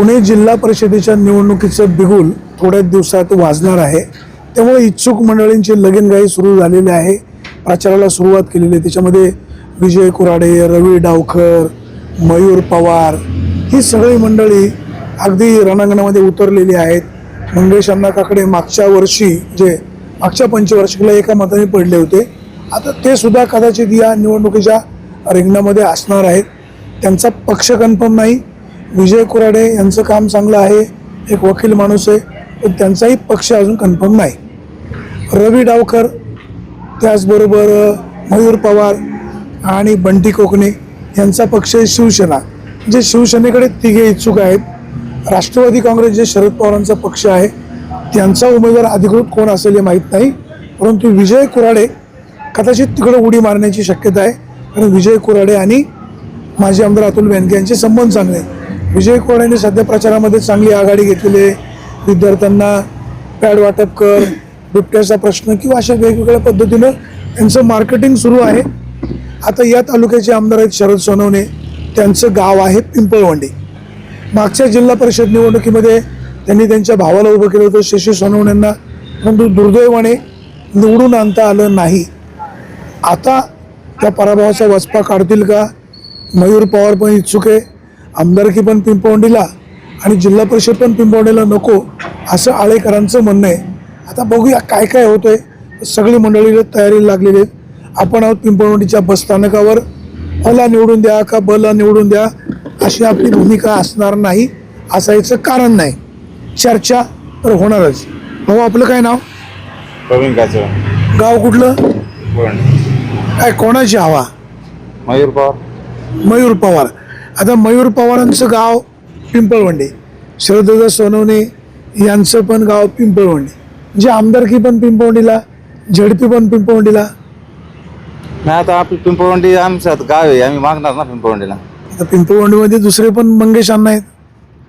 पुणे जिल्हा परिषदेच्या निवडणुकीचं बिगुल थोड्याच दिवसात वाजणार आहे. त्यामुळे इच्छुक मंडळींची लगीनगाई सुरू झालेली आहे. प्रचाराला सुरुवात केलेली आहे. त्याच्यामध्ये विजय कुराडे रवी डावकर मयूर पवार ही सगळी मंडळी अगदी रणांगणामध्ये उतरलेली आहेत. मंगेश अण्णा काकडे मागच्या वर्षी जे मागच्या पंचवार्षिकला एका मताने पडले होते. आता ते सुद्धा कदाचित या निवडणुकीच्या रिंगणामध्ये असणार आहेत. त्यांचा पक्ष कन्फर्म नाही. विजय कुराडे यांचं काम चांगलं आहे एक वकील माणूस आहे पण त्यांचाही पक्ष अजून कन्फर्म नाही. रवी डावकर त्याचबरोबर मयूर पवार आणि बंटी कोकणे यांचा पक्ष आहे शिवसेना. जे शिवसेनेकडे तिघे इच्छुक आहेत राष्ट्रवादी काँग्रेस जे शरद पवारांचा पक्ष आहे त्यांचा उमेदवार अधिकृत कोण असेल हे माहीत नाही परंतु विजय कुराडे कदाचित तिकडे उडी मारण्याची शक्यता आहे. कारण विजय कुराडे आणि माजी आमदार अतुल बेनके यांचे संबंध चांगले आहेत. विजय कुराडेंनी सध्या प्रचारामध्ये चांगली आघाडी घेतलेली आहे. विद्यार्थ्यांना पॅड वाटप कर बिबट्याचा प्रश्न किंवा अशा वेगवेगळ्या पद्धतीनं त्यांचं मार्केटिंग सुरू आहे. आता या तालुक्याचे आमदार आहेत शरद सोनवणे. त्यांचं गाव आहे पिंपळवंडी. मागच्या जिल्हा परिषद निवडणुकीमध्ये त्यांनी त्यांच्या भावाला उभं केलं होतं. शशी सोनवण्यांना परंतु दुर्दैवाने निवडून आणता आलं नाही. आता त्या पराभवाचा वचपा काढतील का? मयूर पवार पण इच्छुक आहे. आमदारकी पण पिंपवंडीला आणि जिल्हा परिषद पण पिंपवंडीला नको असं आळेकरांचं म्हणणं आहे. आता बघूया काय काय होतंय. सगळी मंडळी तयारीला लागलेली आहेत. आपण आहोत पिंपळवंडीच्या बसस्थानकावर अला निवडून द्या का बला निवडून द्या अशी आपली भूमिका असणार नाही असायचं कारण नाही. चर्चा तर होणारच. भाऊ आपलं काय नाव? प्रवीण काचव गाव कुठलं? काय कोणाची हवा? मयूर पवार. मयूर पवार. आता मयूर पवारांचं गाव पिंपळवंडी. शरददादा सोनवणे यांचं पण गाव पिंपळवंडी. जे आमदारकी पण पिंपळवंडीला झडपी पण पिंपळवंडीला. नाही आता आपली पिंपळवंडी आमचं आता गाव आहे आम्ही मागणार ना पिंपळवंडीला. आता पिंपळवंडीमध्ये दुसरे पण मंगेश अण्णा आहेत.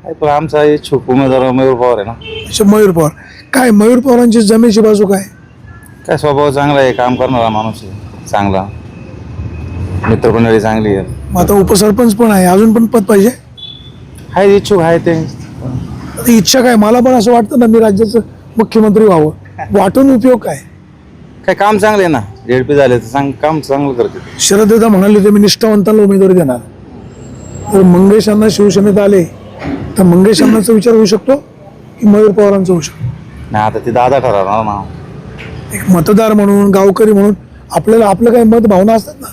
काय पण आमचा इच्छुक उमेदवार मयूर पवार आहे ना. असे मयूर पवार. काय मयूर पवारांची जमेची बाजू काय? काय स्वभाव चांगला आहे काम करणारा माणूस आहे चांगला. मित्रमंडळी चांगली आहे. मग आता उपसरपंच पण आहे अजून पण पद पाहिजे? आहे इच्छुक आहे ते. आता इच्छा काय? मला पण असं वाटतं ना मी राज्याचं मुख्यमंत्री व्हावं. वाटून उपयोग काय? काय काम चांगले आहे ना? झेडपी झाले तर चांग काम चांगलं करते शरददा म्हणाले होते मी निष्ठावंतांना उमेदवारी देणार. तर मंगेश अण्णा शिवसेनेत आले तर मंगेश अण्णाचा विचार होऊ शकतो की मयूर पवारांचा होऊ शकतो? नाही आता ते दादा ठरवणार ना. एक मतदार म्हणून गावकरी म्हणून आपल्याला आपलं काही मत भावना असतात ना?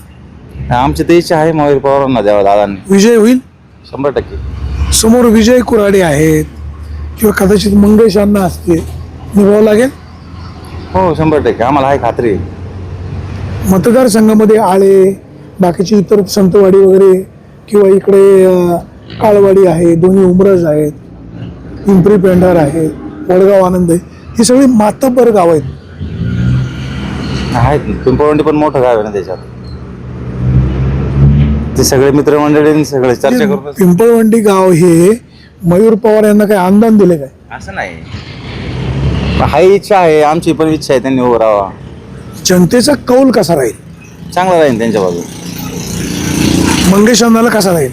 आमची ते इच्छा आहे मयूर पवारांना द्यावा दादांनी. विजय होईल? शंभर टक्के. समोर विजय कुराडे आहेत किंवा कदाचित मंगेश अण्णा असतील निभावं लागेल? हो शंभर टक्के. आम्हाला आहे खात्री आहे. मतदारसंघामध्ये आळे बाकीची इतर संतवाडी वगैरे किंवा इकडे अं, काळवाडी आहे दोन्ही उमरज आहेत पिंपरी पेंढार आहे वडगाव आनंद आहे ही सगळी मातब्बर गाव आहेत. आहेत. पिंपळवंडी पण मोठं गाव आहे ना त्याच्यात. ते सगळे मित्रमंडळी सगळे चर्चा करतात पिंपळवंडी गाव हे मयूर पवार यांना काही अनुदान दिले काय? असं नाही. हाही इच्छा आहे आमची पण इच्छा आहे त्यांनी उभं राहावा. जनतेचा कौल कसा राहील? चांगला राहील त्यांच्या बाजू मंगेश अण्णाला कसा राहील?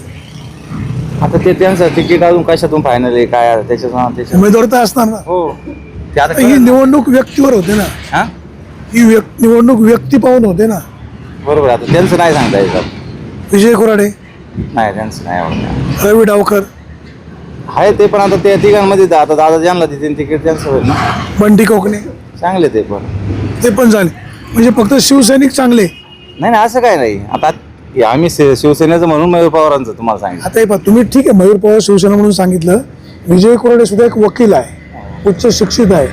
आता ते त्यांचं तिकीट अजून कशातून फायनल आहे काय आहे, त्याच्या त्याच्या उमेदवार तर असणार ना. हो. ते आता ही कळलं. निवडणूक व्यक्तीवर होते ना. हा? ही व्यक् निवडणूक व्यक्ती पाहून होते ना. बरोबर आता त्यांचं नाही सांगता येत. विजय कुराडे? नाही त्यांचं नाही आवडत. रवी डावकर? आहे ते पण आता त्या तिघांमध्ये आता दादा ज्यांना देते तिकीट त्यांचं होईल ना. बंटी कोकणे? चांगले ते पण. ते पण झाले म्हणजे फक्त शिवसैनिक चांगले? नाही नाही असं काय नाही. आता हे आम्ही शि- शिवसेनेचं म्हणून मयूर पवारांचं तुम्हाला सांगितलं. आता हे पहा तुम्ही ठीक आहे मयूर पवार शिवसेना म्हणून सांगितलं. विजय कुराडे सुद्धा एक वकील आहे उच्च शिक्षित आहे.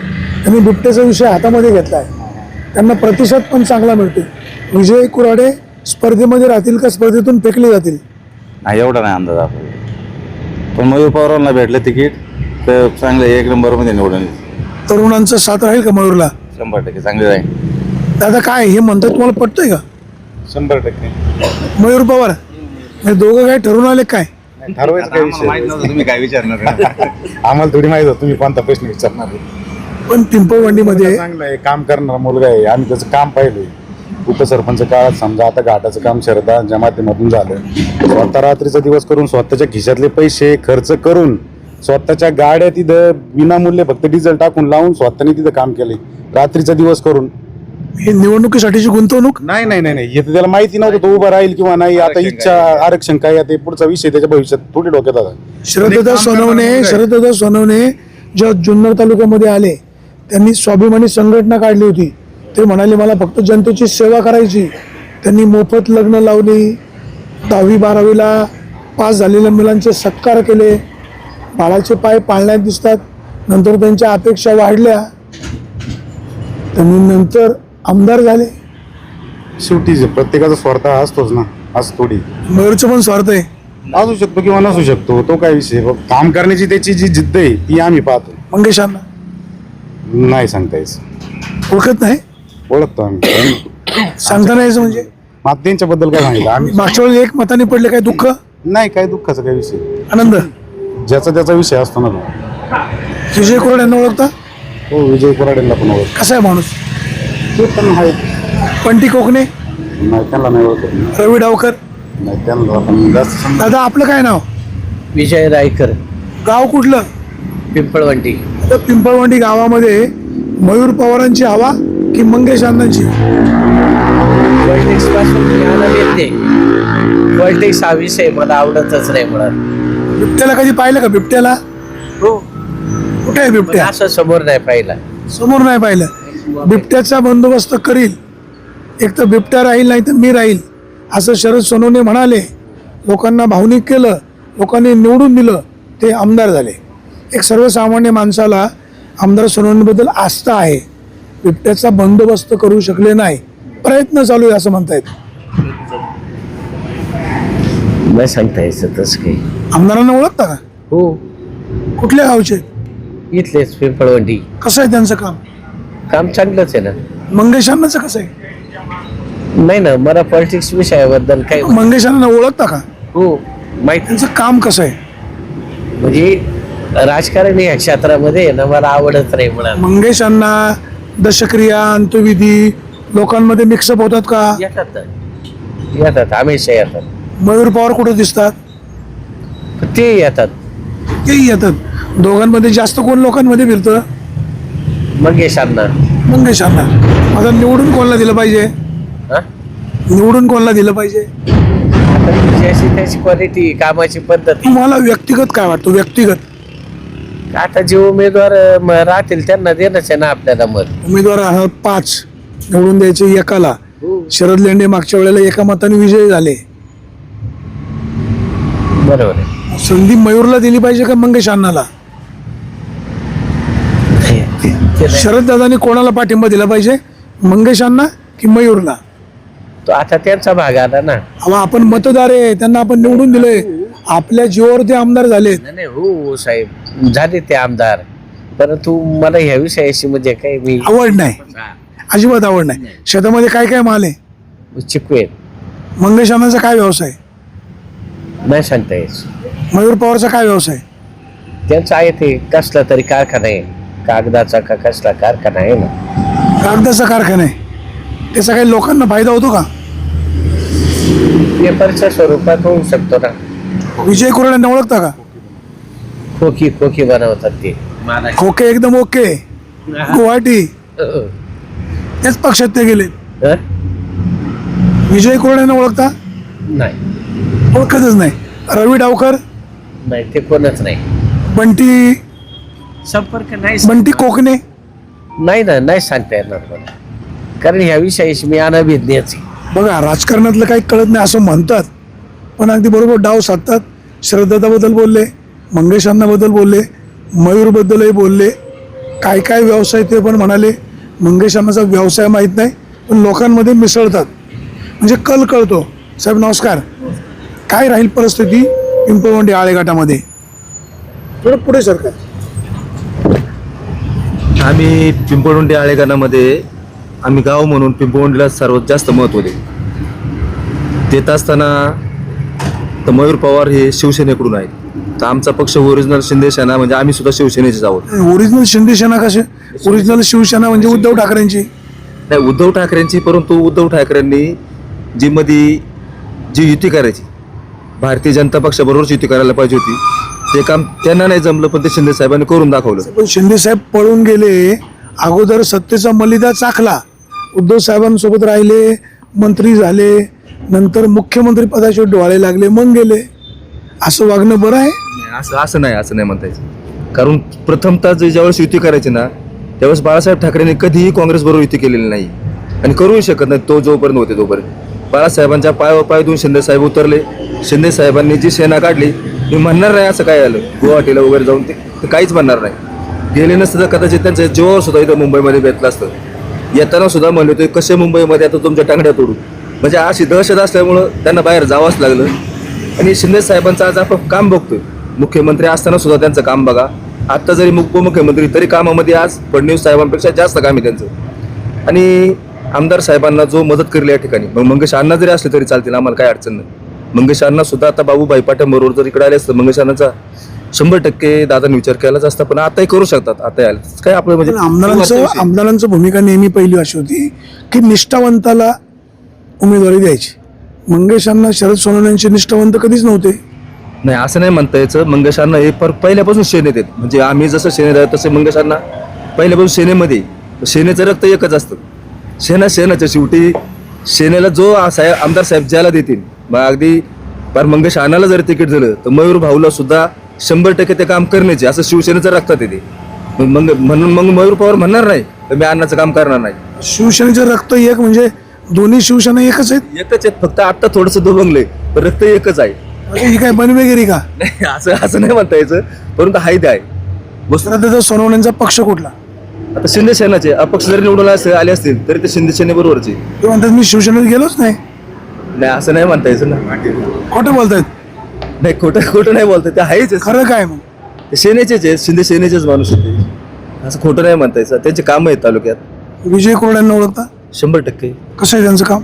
त्यांनी बिबट्याचा विषय हातामध्ये घेतला आहे त्यांना प्रतिसाद पण चांगला मिळतो विजय कुराडे स्पर्धेमध्ये राहतील का? स्पर्धेतून फेकले जातील. नाही एवढा नाही अंदाज आपल्याला पण मयूर पवारांना भेटलं तिकीट तर चांगलं एक नंबरमध्ये निवडून येईल. तरुणांचा साथ राहील का मयूरला? शंभर टक्के चांगले राहील. दादा काय हे म्हणतात तुम्हाला पटतंय का? शंभर टक्के. मयूर पवार हे दोघं काय ठरून आले काय? ठरवायचं काय विषय तुम्ही काय विचारणार? आम्हाला थोडी माहीत होतं तुम्ही कोणता प्रश्न विचारणार. पण पिंपळवंडीमध्ये चांगलं आहे काम करणारा मुलगा आहे आम्ही त्याचं काम पाहिलंय. उपसरपंच काळात समजा आता घाटाचं काम शरदा जमातीमधून झालं स्वतः रात्रीचा दिवस करून स्वतःच्या खिशातले पैसे खर्च करून स्वतःच्या गाड्या तिथं विनामूल्य फक्त डिझेल टाकून लावून स्वतःने तिथं काम केलंय. रात्रीचा दिवस करून. ही निवडणुकीसाठीची गुंतवणूक? नाही नाही नाही नाही. हे तर त्याला माहिती नव्हतं तो उभा राहील किंवा नाही. आता इच्छा आरक्षण काय? आहे ते पुढचा विषय त्याच्या भविष्यात थोडी डोक्यात आला. शरददादा सोनवणे शरददादा सोनवणे जेव्हा जुन्नर तालुक्यामध्ये आले त्यांनी स्वाभिमानी संघटना काढली होती. ते म्हणाले मला फक्त जनतेची सेवा करायची. त्यांनी मोफत लग्न लावली. दहावी बारावीला पास झालेल्या मुलांचे सत्कार केले. बाळाचे पाय पाळण्यात दिसतात. नंतर त्यांच्या अपेक्षा वाढल्या. त्यांनी नंतर आमदार झाले. शेवटी जे प्रत्येकाचा स्वार्थ हा असतोच ना असं थोडी. मयूरचं पण स्वार्थ आहे. असू शकतो किंवा नसू शकतो तो काय विषय काम करण्याची त्याची जी जिद्द आहे ती आम्ही पाहतो. मंगेशांना नाही सांगता यायचं ओळखत नाही? ओळखतो आम्ही. सांगता नाही यायचं म्हणजे? मग त्यांच्याबद्दल काय सांगितलं? आम्ही मागच्या एक मताने पडले काय दुःख? नाही काय दुःखाचा काय विषय आनंद? ज्याचा त्याचा विषय असतो ना तो. विजय कोरड यांना ओळखता? हो विजय कोराडेंना पण ओळख कसा आहे माणूस? ते पण आहे पंटी कोकणे? नाही त्यांना नाही ओळखत मी. रवी डावकर? नाही त्यांना आपण जास्त समजा दादा आपलं काय नाव? विजय रायकर. गाव कुठलं? पिंपळवंटी तर पिंपळवंडी गावामध्ये मयूर पवारांची हवा की मंगेश अण्णांची पॉलिटिक्सपासून ज्ञान येते पॉलिटिक्स हा विषय मला आवडतच नाही मुळात बिबट्याला कधी पाहिलं का बिबट्याला? हो. कुठे आहे पण बिबट्या असं समोर नाही पाहिला. समोर नाही पाहिलं. बिबट्याचा बंदोबस्त करील. एक तर बिबट्या राहील नाही तर मी राहील. असं शरद सोनवणे म्हणाले. लोकांना भावनिक केलं. लोकांनी निवडून दिलं. ते आमदार झाले. एक सर्वसामान्य माणसाला आमदार सोनवणेबद्दल आस्था आहे. बिबट्याचा बंदोबस्त करू शकले नाही. प्रयत्न चालू आहे असं म्हणतायत. नाही सांगता यायचं तसं काही. आमदारांना ओळखता का? हो. कुठल्या गावचे? इथलेच पिंपळवंटी कसं आहे त्यांचं काम? काम चांगलंच आहे ना. मंगेश अण्णाचं कसं आहे? नाही ना मला पॉलिटिक्स विषयाबद्दल काही मंगेश अण्णांना ओळखता का? हो माहिती. त्यांचं काम कसं आहे? म्हणजे राजकारण या क्षेत्रामध्ये ना मला आवडत नाही मुळात. मंगेश अण्णा दशक्रिया अंत्यविधी लोकांमध्ये मिक्सअप होतात का? येतात येतात हमेशा येतात. मयूर पवार कुठे दिसतात? ते येतात. तेही येतात. दोघांमध्ये जास्त कोण लोकांमध्ये फिरतं? मंगेश अण्णा. मंगेश अण्णा. आता निवडून कोणाला दिलं पाहिजे? हा? निवडून कोणाला दिलं पाहिजे? आता ज्याची त्याची क्वालिटी कामाची पद्धत. तुम्हाला व्यक्तिगत काय वाटतं? व्यक्तिगत. आता जे उमेदवार म, राहतील त्यांना देणंच आहे ना आपल्याला मत. उमेदवार आहात पाच निवडून द्यायचे एकाला. शरद लेंडे मागच्या वेळेला एका मताने विजयी झाले. बरोबर आहे. संधी मयूरला दिली पाहिजे का मंगेश अण्णाला? ते नाही. शरद दादानी कोणाला पाठिंबा दिला पाहिजे? मंगेश अण्णा की मयूरला? तो आता त्यांचा भाग आला ना. अहो आपण मतदार आहे त्यांना आपण निवडून दिलंय. आपल्या जीवावर ते आमदार झालेत. नाही नाही, हो साहेब. झाले ते आमदार. परंतु मला ह्या विषयाशी म्हणजे काही मी आवड नाही. अजिबात आवड नाही. शेतामध्ये काय काय माल आहे? चिकवेल. मंगेश अण्णाचा काय व्यवसाय? नाही सांगता येत. मयूर पवारचा काय व्यवसाय? त्यांचं आहे ते कसला तरी कारखाना आहे. कागदाचा का कसला कारखाना आहे ना. कागदाचा कारखाना आहे. त्याचा काही लोकांना फायदा होतो का? पेपरच्या स्वरूपात होऊ शकतो ना. विजय कुराड्यांना ओळखता का? खोकी खोकी बनवतात ते. खोके एकदम ओके. गुवाहाटी? त्याच पक्षात ते गेले. विजय कुराड्यांना ओळखता? नाही. ओळखतच नाही. रवी डावकर नाही ते कोणच नाही. बंटी संपर्क नाही बंटी कोकणे? नाही ना नाही सांगता येणार मला. कारण ह्या विषयाशी मी अनभिज्ञच आहे. बघा राजकारणातलं काही कळत नाही असं म्हणतात. पण अगदी बरोबर डाव साधतात. श्रद्धाबद्दल बोलले मंगेश बोलले मयूरबद्दलही बोलले. काय काय व्यवसाय ते पण म्हणाले. मंगेश व्यवसाय माहीत नाही पण लोकांमध्ये मिसळतात. म्हणजे कल कळतो. साहेब नमस्कार. काय राहील परिस्थिती पिंपळवंडी आळेघाटामध्ये? थोडं पुढे सरकार आम्ही पिंपळवंडी आळेघाटामध्ये आम्ही गाव म्हणून पिंपळवंडीला सर्वात जास्त महत्त्व देऊ देत असताना तर मयूर पवार हे शिवसेनेकडून आहेत. तर आमचा पक्ष ओरिजिनल शिंदे सेना म्हणजे आम्ही सुद्धा शिवसेनेचेच आहोत. ओरिजिनल शिंदे सेना कसे? ओरिजिनल शिवसेना म्हणजे उद्धव ठाकरेंची. नाही उद्धव ठाकरेंची परंतु उद्धव ठाकरेंनी जी मध्ये जी युती करायची भारतीय जनता पक्षाबरोबरच युती करायला पाहिजे होती. ते काम त्यांना नाही जमलं पण ते शिंदे साहेबांनी करून दाखवलं. पण शिंदे साहेब पळून गेले अगोदर सत्तेचा मलिदा चाखला. उद्धव साहेबांसोबत राहिले मंत्री झाले नंतर मुख्यमंत्री पदाचे डोळे लागले मग गेले. असं वागणं बरं आहे? नाही, असं असं नाही असं नाही म्हणता यायचं कारण प्रथमतः जे ज्यावेळेस युती करायची ना त्यावेळेस बाळासाहेब ठाकरेंनी कधीही काँग्रेसबरोबर युती केलेली नाही. आणि करूही शकत नाही तो जोपर्यंत होते तोपर्यंत. बाळासाहेबांच्या पाय पाय देऊन शिंदे साहेब उतरले. शिंदे साहेबांनी जी सेना काढली मी म्हणणार नाही असं काय आलं. गुवाहाटीला वगैरे जाऊन ते काहीच म्हणणार नाही. गेले नसतं तर कदाचित त्यांच्या जीवावर सुद्धा इथं मुंबईमध्ये भेटलं असतं. येताना सुद्धा म्हणले होते कसे मुंबईमध्ये आता तुमच्या टांगड्या तोडू? म्हणजे अशी दहशत असल्यामुळं त्यांना बाहेर जावंच लागलं. आणि शिंदे साहेबांचं आज आपण काम बघतोय. मुख्यमंत्री असताना सुद्धा त्यांचं काम बघा. आत्ता जरी उपमुख्यमंत्री तरी कामामध्ये आज फडणवीस साहेबांपेक्षा जास्त काम आहे त्यांचं. आणि आमदार साहेबांना जो मदत करेल या ठिकाणी मग मंगेश अण्णा जरी असले तरी चालतील आम्हाला काय अडचण नाही. मंगेश अण्णा सुद्धा आता बाबूभाई पाट्यांबरोबर जर इकडे आले असतं मंगेश अण्णाचा शंभर टक्के दादांनी विचार केलाच असता पण आताही करू शकतात आता आले. काय आपलं म्हणजे आमदारांचं आमदारांचं भूमिका नेहमी पहिली अशी होती की निष्ठावंताला उमेदवारी द्यायची. मंगेशांना शरद सोनवणे यांचे निष्ठावंत कधीच नव्हते. नाही असं नाही म्हणता यायचं. मंगेशांना हे पर पहिल्यापासून सेनेत आहेत. म्हणजे आम्ही जसं सेनेत आहे तसे मंगेशांना पहिल्यापासून सेनेमध्ये. सेनेचं रक्त एकच असतं. सेना सेनाच्या शेवटी सेनेला जो साहेब आमदार साहेब ज्याला देतील मग अगदी पर मंगेश अण्णाला जर तिकीट दिलं तर मयूर भाऊला सुद्धा शंभर टक्के ते काम करण्याचे असं शिवसेनेचं रक्तात येते मग मंग म्हणून मग मयूर पवार म्हणणार नाही तर मी अण्णाचं काम करणार नाही. शिवसेनेचं रक्त एक म्हणजे दोन्ही शिवसेना एकच आहेत? एकच आहेत फक्त आत्ता थोडंसं दुभंगले रक्त एकच आहे. म्हणजे ही काय बनवेगिरी का? नाही असं असं नाही म्हणता यायचं परंतु हाय ते आहे. वस्तू त्याचा सोनवण्यांचा पक्ष कुठला? आता शिंदे सेनाचे अपक्ष जरी निवडून असे- आले असतील तरी ते शिंदे सेने बरोबरचे. ते म्हणतात मी शिवसेनेत गेलोच नाही. नाही असं नाही म्हणता यायचं ना. खोटं बोलतायत. नाही खोटं खोटं नाही बोलतं ते आहेच आहे. खरं काय मग? ते सेनेचेच आहेत शिंदे सेनेचेच माणूस आहेत ते. असं खोटं नाही म्हणता यायचं. त्यांचे काम आहेत तालुक्यात. विजय कोरड्यांना ओळखता? शंभर टक्के. कसं आहे त्यांचं काम?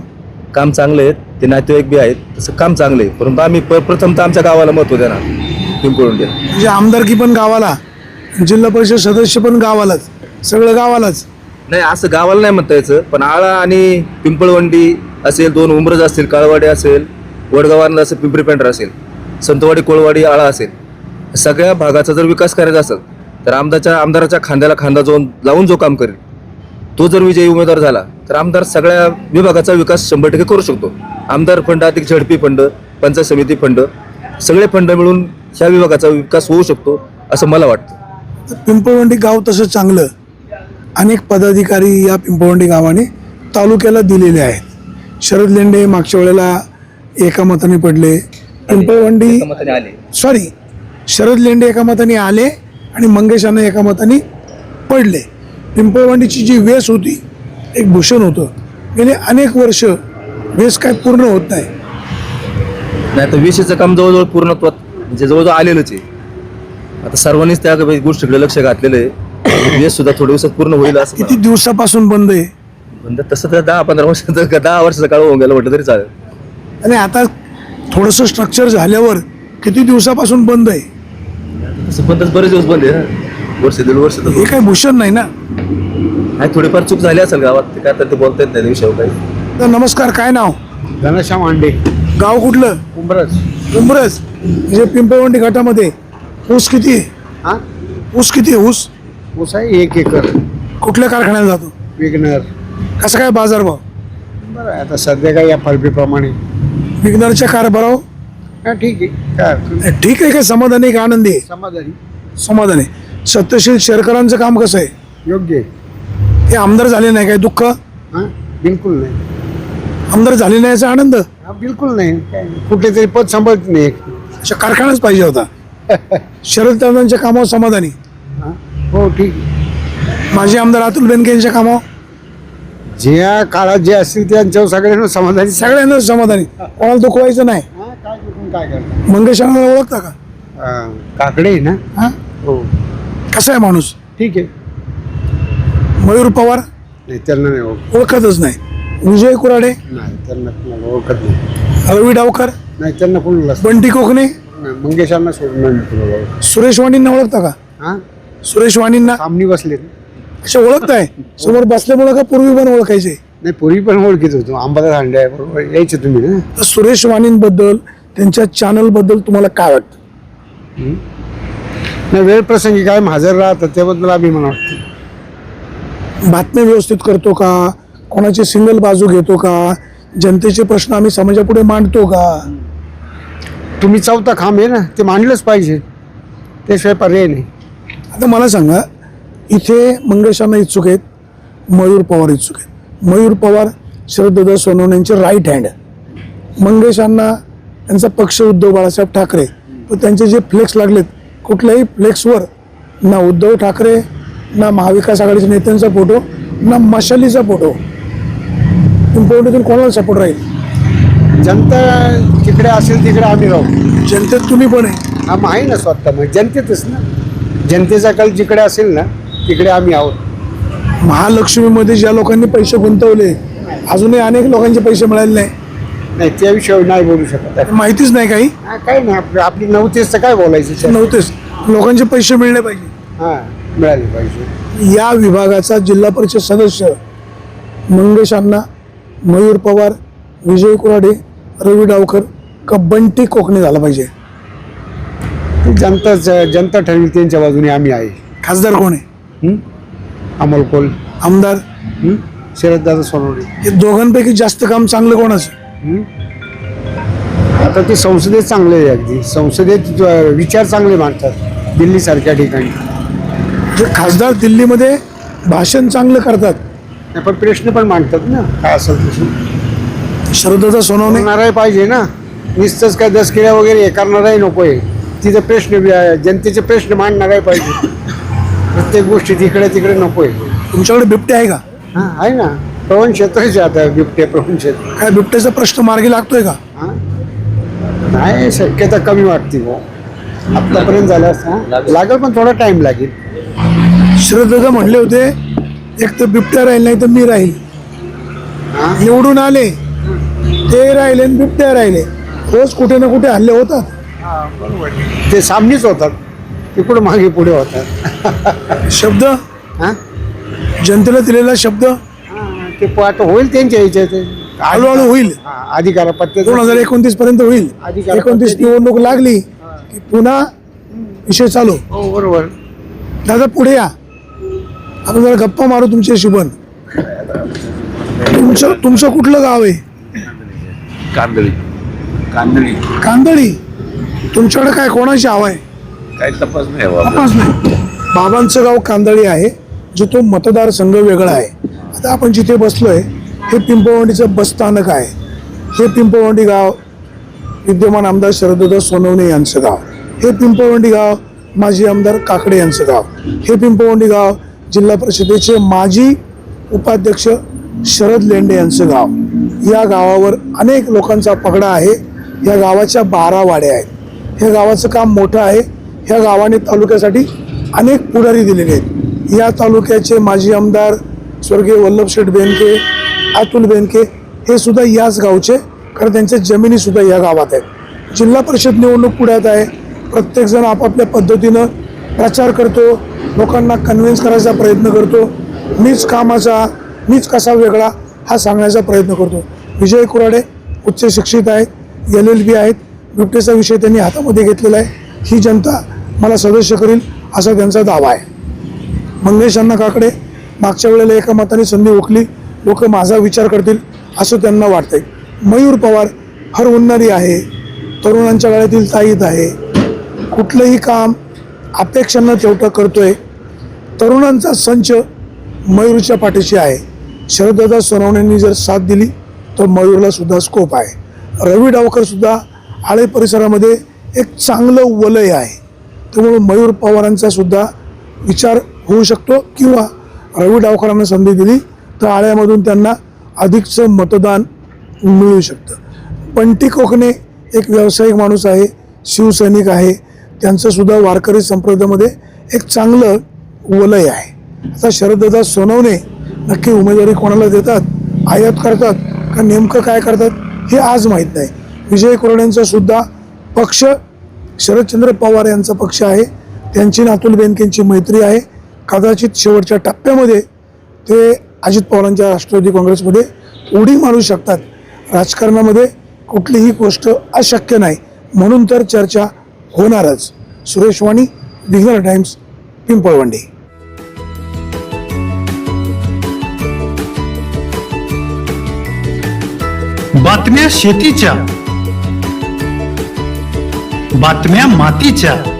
काम चांगले आहेत. ते नातेवाईक बी आहेत. तसं काम चांगलं आहे. परंतु आम्ही प- प्रथम तर आमच्या गावाला महत्त्व देणार. पिंपळून म्हणजे आमदारकी पण गावाला जिल्हा परिषद सदस्य पण गावालाच सगळं गावालाच. नाही असं गावाला नाही म्हणता यायचं. पण आळा आणि पिंपळवंडी असेल दोन उमरज असतील काळवाडी असेल वडगावांना असेल पिंपरी पेंढर असेल संतवाडी कोळवाडी आळा असेल. सगळ्या भागाचा जर विकास करायचा असेल तर आमदारच्या आमदाराच्या खांद्याला खांदा जाऊन लावून जो काम करेल तो जर विजयी उमेदवार झाला तर आमदार सगळ्या विभागाचा विकास शंभर टक्के करू शकतो. आमदार फंड अधिक झडपी फंड पंचायत समिती फंड सगळे फंड मिळून ह्या विभागाचा विकास होऊ शकतो असं मला वाटतं. तर पिंपळवंडी गाव तसं चांगलं अनेक पदाधिकारी या पिंपळवंडी गावाने तालुक्याला दिलेले आहेत. शरद लेंडे मागच्या वेळेला एका मताने पडले पिंपळवंडी आले. सॉरी शरद लेंडे एका मताने आले आणि मंगेशांना एका मताने पडले. पिंपळवंडीची जी वेस होती एक भूषण होतं. गेले अनेक वर्ष वेस काय पूर्ण होत नाही. नाही तर विषयीचं काम जवळजवळ पूर्णत्वात म्हणजे जवळजवळ आलेलंच आहे. आता सर्वांनीच त्या गोष्टीकडे लक्ष घातलेलं आहे. वेस सुद्धा थोड्या दिवसात पूर्ण होईल असं किती दिवसापासून बंद आहे? म्हणजे तसं तर दहा पंधरा वर्षाचं दहा वर्षाचा काळ होऊन गेला म्हटलं तरी चालेल. आणि आता थोडंसं स्ट्रक्चर झाल्यावर किती दिवसापासून बंद आहे? तसं पण तसं बरेच दिवस बंद आहे ना. वर्ष दीड वर्ष तर हे काय भूषण नाही ना? नाही थोडीफार चूक झाली असेल गावात ते काय तर ते बोलता येत नाही विषय काही. तर नमस्कार काय नाव? घनश्याम अंडे गाव कुठलं? उंबरच उंबरज म्हणजे पिंपळवंडी घाटामध्ये. ऊस किती? आहे हा? ऊस किती ऊस? ऊस आहे एक एकर. कुठल्या कारखान्यात जातो? विग्नर कसं काय बाजारभाव बरं आहे, आता सध्या काय या फलबीप्रमाणे विग्नरच्या कारभाराव हा ठीक आहे. काय अडचण नाही. ठीक आहे का समाधानी का आनंदी आहे? समाधानी. समाधानी. सत्यशील शेरकरांचं काम कसं आहे? योग्य आहे. ते आमदार झाले नाही काय दुःख? हा? बिलकुल नाही. आमदार झाले नाही याचा आनंद? हा बिलकुल नाही. काय नाही. कुठले तरी पद सांभाळत नाही अशा कारखानाच पाहिजे होता. शरद दादांच्या कामावर समाधानी. हा? हो ठीक. आहे माजी आमदार अतुल बेनके यांच्या कामावर? ज्या काळात जे असतील त्यांच्यावर सगळ्यांना समाधानी. सगळ्यांना समाधानी. कोणाला दुखवायचं नाही. हा, काय चुकून काय करणार? मंगेशांना ओळखता का? हा, काकडे आहे ना? हा? हो. कसा आहे माणूस? ठीक आहे. मयूर पवार? नाही त्यांना नाही ओळख. ओळखतच नाही. विजय कुराडे? नाही त्यांना कोणाला ओळखत नाही. रवी डावकर? नाही त्यांना कोणाला बंटी कोकणे? नाही, मंगेशांना सोडून नाही कोणाला. सुरेश वाणींना ओळखता का? हा? सुरेश वाणींना? सामनी बसले. असे ओळखताय. समोर बसल्यामुळे का पूर्वी पण ओळखायचे? नाही पूर्वी पण ओळखीत होतो. अंबादास हांडे आहे बरोबर? यायचे तुम्ही ना? तर सुरेश वाणींबद्दल त्यांच्या चॅनलबद्दल तुम्हाला काय वाटतं? नाही वेळ प्रसंगी कायम हजर राहतात त्याबद्दल अभिमान वाटतो बातम्या व्यवस्थित करतो का? कोणाची सिंगल बाजू घेतो का? जनतेचे प्रश्न आम्ही समाजापुढे मांडतो का? तुम्ही चौथा खांब आहे ना ते मांडलंच पाहिजे. त्याशिवाय पर्याय नाही. आता मला सांगा इथे मंगेशांना इच्छुक आहेत मयूर पवार इच्छुक आहेत. मयूर पवार शरददादा सोनवणे यांचे राईट हँड मंगेशांना त्यांचा पक्ष उद्धव बाळासाहेब ठाकरे तर त्यांचे जे फ्लेक्स लागलेत कुठल्याही फ्लेक्सवर ना उद्धव ठाकरे ना महाविकास आघाडीच्या नेत्यांचा फोटो ना मशालीचा फोटो पिंपवडीतून कोणाला सपोर्ट राहील? जनता जिकडे असेल तिकडे आम्ही राहू. जनतेत तुम्ही पण आहे. आहे ना स्वतः मग जनतेतच ना. जनतेचा कल जिकडे असेल ना तिकडे आम्ही आहोत. महालक्ष्मीमध्ये ज्या लोकांनी पैसे गुंतवले अजूनही अनेक लोकांचे पैसे मिळाले नाही. नाही त्या विषयावर नाही बोलू शकत. माहितीच नाही काही? हा, काय नाही आपली आपली नव्हतेच तर काय बोलायचं? नव्हतेच. लोकांचे पैसे मिळले पाहिजे. हां मिळाले पाहिजे. या विभागाचा जिल्हा परिषद सदस्य मंगेश अण्णा मयूर पवार विजय कुराडे रवी डावकर का बंटी कोकणी झाला पाहिजे. ते जनताच जनता ठरवी त्यांच्या बाजूने आम्ही आहे. खासदार कोण आहे? हं? अमोल कोल. आमदार? हं? शरददादा सोनवणे. हे दोघांपैकी जास्त काम चांगलं कोणाचं? आता ते संसदेत चांगले आहे अगदी. संसदेत विचार चांगले मांडतात दिल्लीसारख्या ठिकाणी. जे खासदार दिल्लीमध्ये भाषण चांगलं करतात. नाही, पण प्रश्न पण मांडतात ना. काय असेल तसं शरददा सोनवणे? पाहिजे ना. नुसतंच काय दसकिऱ्या वगैरे हे करणाराही नको आहे. तिथे प्रश्न जनतेचे प्रश्न मांडणाराही पाहिजे. प्रत्येक गोष्टी तिकडे तिकडे नको आहे. तुमच्याकडे बिबटे आहे का? हां आहे ना. प्रवण क्षेत्रच आहे आता बिबटे प्रवण क्षेत्र. काय बिबट्याचा प्रश्न मार्गी लागतोय का? हां? नाही शक्यता कमी वाटते हो. आत्तापर्यंत झालं असतं लागेल. पण थोडा टाइम लागेल. शरददा म्हणले होते एक तर बिबट्या राहील नाही तर मी राहील. हां? निवडून आले ते राहिले आणि बिबट्या राहिले. रोज कुठे ना कुठे हल्ले होतात. ते सामनेच होतात. ते कुठं मागे पुढे होतात. शब्द? हां? जनतेला दिलेला शब्द? ते प- आता होईल त्यांच्या ह्याच्यात हळूहळू होईल. अधिकार पत्ते दोन हजार एकोणतीस पर्यंत होईल. अधिकार एकोणतीस निवडणूक लागली की पुन्हा विषय चालू. हो बरोबर. दादा पुढे या. आपण जरा गप्पा मारू तुमच्याशी पण तुमचं तुमचं कुठलं गाव आहे? कांदळी. कांदळी. कांदळी. तुमच्याकडे काय कोणाची हवा आहे? काही तपास नाही तपास नाही. बाबांचं गाव कांदळी आहे जो तो मतदारसंघ वेगळा आहे. आता आपण जिथे बसलोय हे पिंपळवंडीचं बसस्थानक आहे. हे पिंपळवंडी गाव विद्यमान आमदार शरददा सोनवणे यांचं गाव. हे पिंपळवंडी गाव माजी आमदार काकडे यांचं गाव. हे पिंपळवंडी गाव जिल्हा परिषदेचे माजी उपाध्यक्ष शरद लेंडे यांचं गाव. या गावावर अनेक लोकांचा पगडा आहे. या गावाच्या बारा वाड्या आहेत. ह्या गावाचं काम मोठं आहे. ह्या गावाने तालुक्यासाठी अनेक पुढारी दिलेले आहेत. या तालुक्याचे माजी आमदार स्वर्गीय वल्लभशेठ बेनके अतुल बेनके हे सुद्धा याच गावचे कारण त्यांच्या जमिनी सुद्धा या गावात आहेत. जिल्हा परिषद निवडणूक पुढ्यात आहे. प्रत्येकजण आपापल्या पद्धतीनं प्रचार करतो लोकांना कन्व्हिन्स करायचा प्रयत्न करतो. मीच कामाचा मीच कसा वेगळा हा सांगण्याचा प्रयत्न करतो. विजय कुराडे उच्च शिक्षित आहेत एल एल बी आहेत. बिबटेचा विषय त्यांनी हातामध्ये घेतलेला आहे. ही जनता मला सदस्य करील असा त्यांचा दावा आहे. मंगेश अण्णा काकडे मागच्या वेळेला एका मताने संधी ओकली लोक माझा विचार करतील असं त्यांना वाटतंय. मयूर पवार हर उन्नरी आहे तरुणांच्या वेळेतील ताईत आहे. कुठलंही काम अपेक्षांना तेवढं करतोय. तरुणांचा संच मयूरच्या पाठीशी आहे. शरददादा सोनवणेंनी जर साथ दिली तर मयूरला सुद्धा स्कोप आहे. रवी डावकर सुद्धा आळे परिसरामध्ये एक चांगलं वलय आहे. त्यामुळे मयूर पवारांचा सुद्धा विचार होऊ शकतो किंवा रवी डावकरांना संधी दिली तर आळ्यामधून त्यांना अधिकचं मतदान मिळू शकतं. पंटी कोकणे एक व्यावसायिक माणूस आहे शिवसैनिक आहे. त्यांचंसुद्धा वारकरी संप्रदायामध्ये एक चांगलं वलय आहे. आता शरददादा सोनवणे नक्की उमेदवारी कोणाला देतात आयात करतात का नेमकं काय करतात हे आज माहीत नाही. विजय कुराड्यांचा सुद्धा पक्ष शरदचंद्र पवार यांचा पक्ष आहे. त्यांची नातुल बेनकेंची मैत्री आहे. कदाचित शेवटच्या टप्प्यामध्ये ते अजित पवारांच्या राष्ट्रवादी काँग्रेसमध्ये उडी मारू शकतात. राजकारणामध्ये कुठलीही गोष्ट अशक्य नाही. म्हणून तर चर्चा होणारच. सुरेश वाणी दिग्नर टाइम्स पिंपळवंडी. बातम्या शेतीच्या. बातम्या मातीच्या.